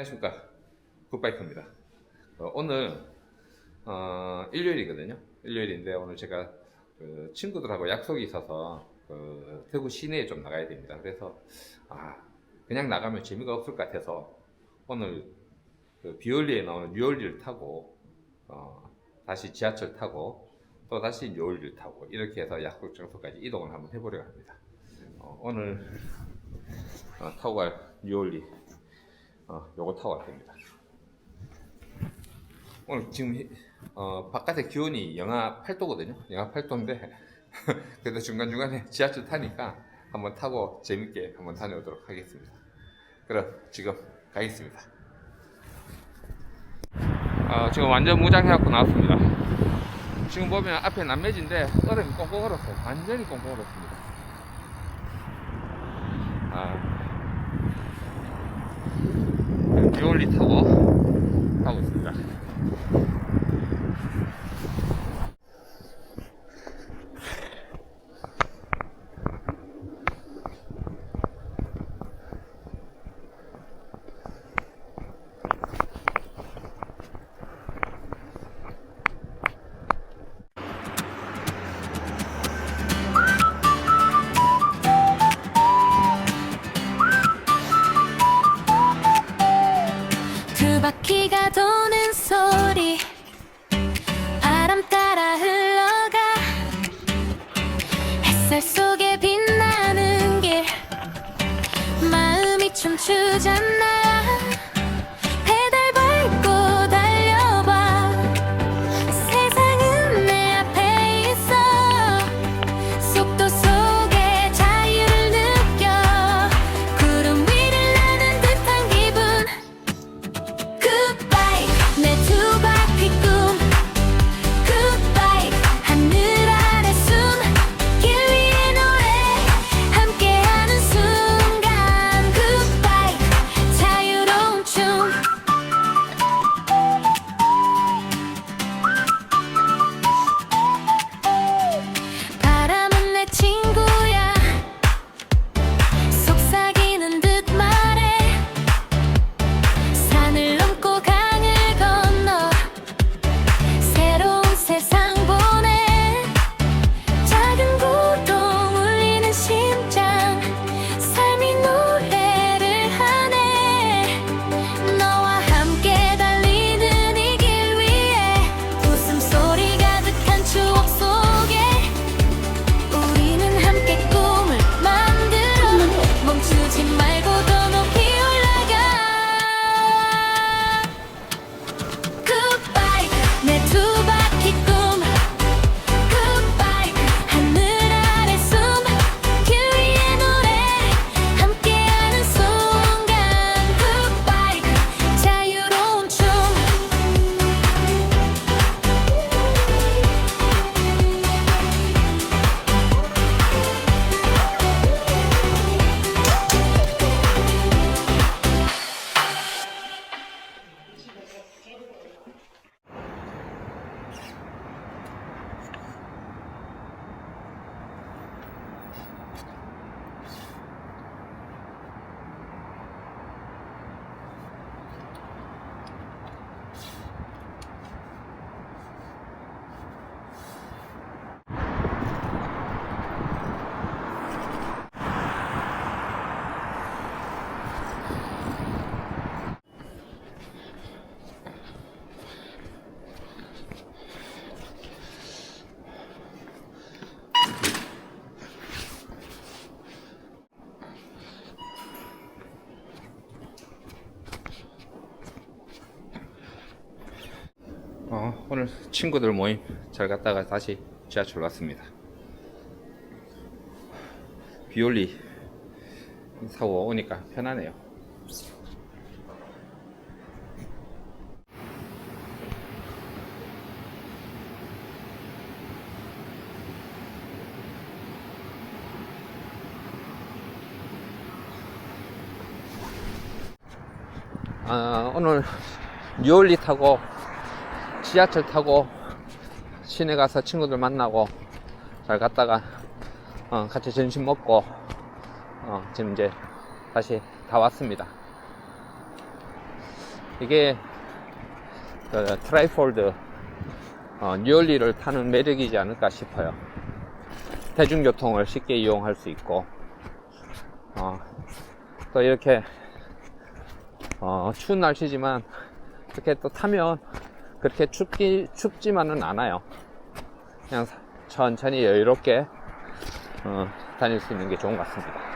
안녕하십니까. 굿바이크입니다. 어, 오늘 어, 일요일이거든요. 일요일인데 오늘 제가 그 친구들하고 약속이 있어서 그 대구 시내에 좀 나가야 됩니다. 그래서 아 그냥 나가면 재미가 없을 것 같아서 오늘 그 비올리에 나오는 뉴올리를 타고 어, 다시 지하철 타고 또 다시 뉴올리를 타고 이렇게 해서 약속 장소까지 이동을 한번 해보려고 합니다. 어, 오늘 어, 타고 갈 뉴올리 어, 요거 타고 갈 겁니다. 오늘 지금 어, 바깥에 기온이 영하 8도거든요. 영하 8도인데 그래도 중간중간에 지하철 타니까 한번 타고 재밌게 한번 다녀오도록 하겠습니다. 그럼 지금 가겠습니다. 어, 지금 완전 무장해갖고 나왔습니다. 지금 보면 앞에 남매진데 얼음이 꽁꽁 얼었어요. 완전히 꽁꽁 얼었습니다. 아, 타고 가고 있습니다. 마음이 춤추잖아 어, 오늘 친구들 모임 잘 갔다가 다시 지하철 왔습니다. 비올리 사고 오니까 편하네요. 아, 오늘 뉴올리 타고 지하철 타고 시내 가서 친구들 만나고 잘 갔다가 어, 같이 점심 먹고 어, 지금 이제 다시 다 왔습니다. 이게 그 트라이폴드 어, 뉴얼리를 타는 매력이지 않을까 싶어요. 대중교통을 쉽게 이용할 수 있고 어, 또 이렇게 어, 추운 날씨지만 이렇게 또 타면 그렇게 춥기 춥지만은 않아요. 그냥 천천히 여유롭게 어, 다닐 수 있는 게 좋은 것 같습니다.